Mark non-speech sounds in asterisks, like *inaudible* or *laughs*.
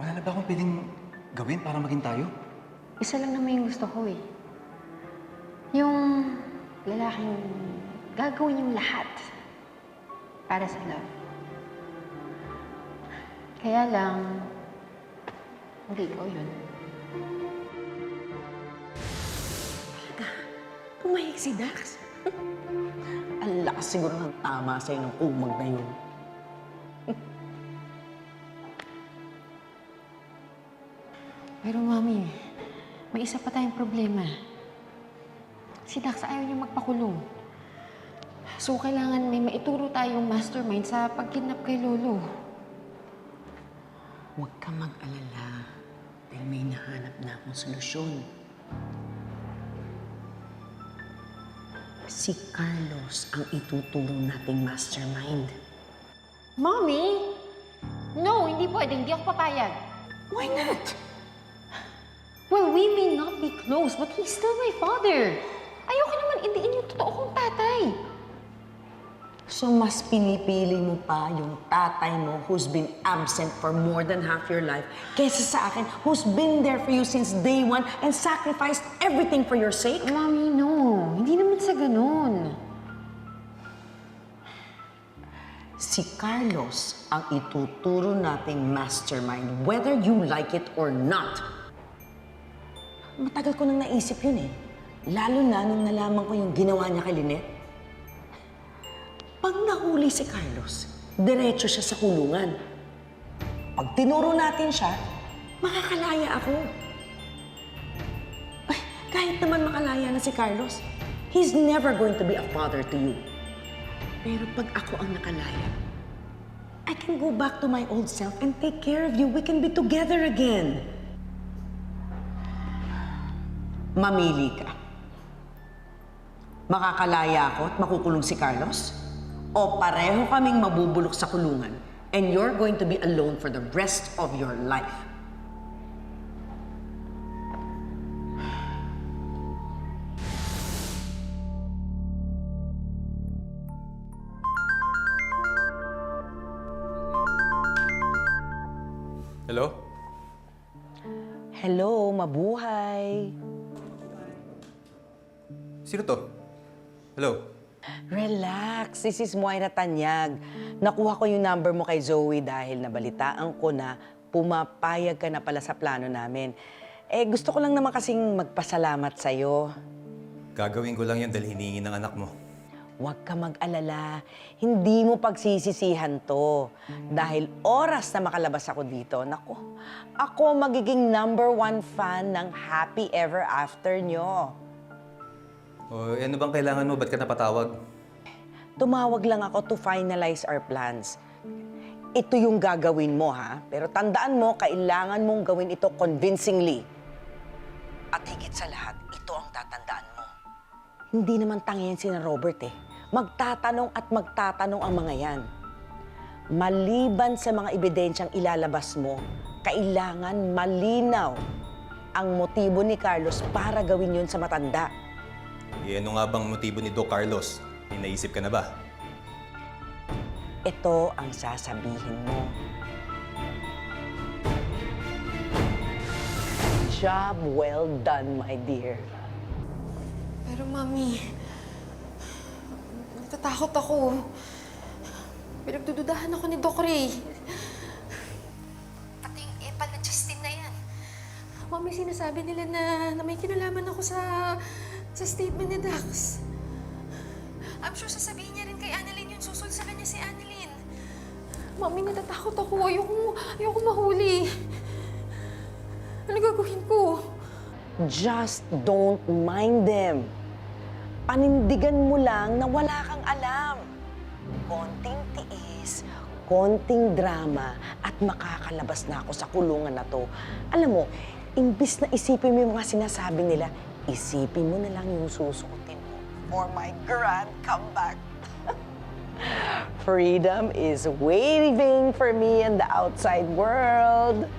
Wala na ba akong pwedeng gawin para maging tayo? Isa lang naman yung gusto ko eh. Yung lalaking gagawin yung lahat para sa love. Kaya lang, hindi ikaw yun. Pumayag si Dax. *laughs* Ang lakas siguro ng tama sa'yo ng umag na yun. Pero mami, may isa pa tayong problema. Si Dax ayaw niya magpakulong. So, kailangan may maituro tayong mastermind sa pagkidnap kay Lolo. Huwag ka mag-alala. Dahil may nahanap na akong solusyon. Si Carlos ang ituturo nating mastermind. Mommy! No, hindi pwede. Hindi ako papayag. Why not? Well, we may not be close, but he's still my father. Ayoko naman indiin yung totoo kong tatay. So mas pinipili mo pa yung tatay mo who's been absent for more than half your life kaysa sa akin who's been there for you since day one and sacrificed everything for your sake? Mommy, no. Hindi naman sa ganun. Si Carlos ang ituturo nating mastermind whether you like it or not. Matagal ko nang naisip yun eh. Lalo na nung nalaman ko yung ginawa niya kay Lynette. Pag nahuli si Carlos, diretso siya sa kulungan. Pag tinuro natin siya, makakalaya ako. Ay, kahit naman makalaya na si Carlos, he's never going to be a father to you. Pero pag ako ang nakalaya, I can go back to my old self and take care of you. We can be together again. Mamili ka. Makakalaya ako at makukulong si Carlos? O pareho kaming mabubulok sa kulungan and you're going to be alone for the rest of your life? Hello? Hello, mabuhay. Sino to? Hello? Relax, this is Moira Tanyag. Nakuha ko yung number mo kay Zoe dahil nabalitaan ko na pumapayag ka na pala sa plano namin. Eh, gusto ko lang naman kasing magpasalamat sa'yo. Gagawin ko lang yun dahil hiningi ng anak mo. Huwag ka mag-alala. Hindi mo pagsisisihan to. Dahil oras na makalabas ako dito, naku, ako magiging number one fan ng Happy Ever After nyo. O, ano bang kailangan mo? Ba't ka napatawag? Tumawag lang ako to finalize our plans. Ito yung gagawin mo, ha? Pero tandaan mo, kailangan mong gawin ito convincingly. At higit sa lahat, ito ang tatandaan mo. Hindi naman tangiyan si na Robert eh. Magtatanong at magtatanong ang mga yan. Maliban sa mga ebidensyang ilalabas mo, kailangan malinaw ang motibo ni Carlos para gawin yun sa matanda. Eh, ano nga bang motibo ni Doc Carlos? May naisip ka na ba? Ito ang sasabihin mo. Job well done, my dear. Pero mami, natatakot ako. Pinagdududahan ako ni Doc Ray. Pati yung epal na Justin na yan. Mami, sinasabi nila na, na may kinalaman ako sa sa statement ni Dax. I'm sure sasabihin niya rin kay Annalyn yung susul sa kanya si Annalyn. Mami, natatakot ako. Ayoko, ayoko mahuli. Ano gagawin ko? Just don't mind them. Panindigan mo lang na wala kang alam. Konting tiis, konting drama, at makakalabas na ako sa kulungan na to. Alam mo, imbis na isipin mo yung mga sinasabi nila, isipin mo na lang yung susuotin mo for my grand comeback. *laughs* Freedom is waiting for me in the outside world.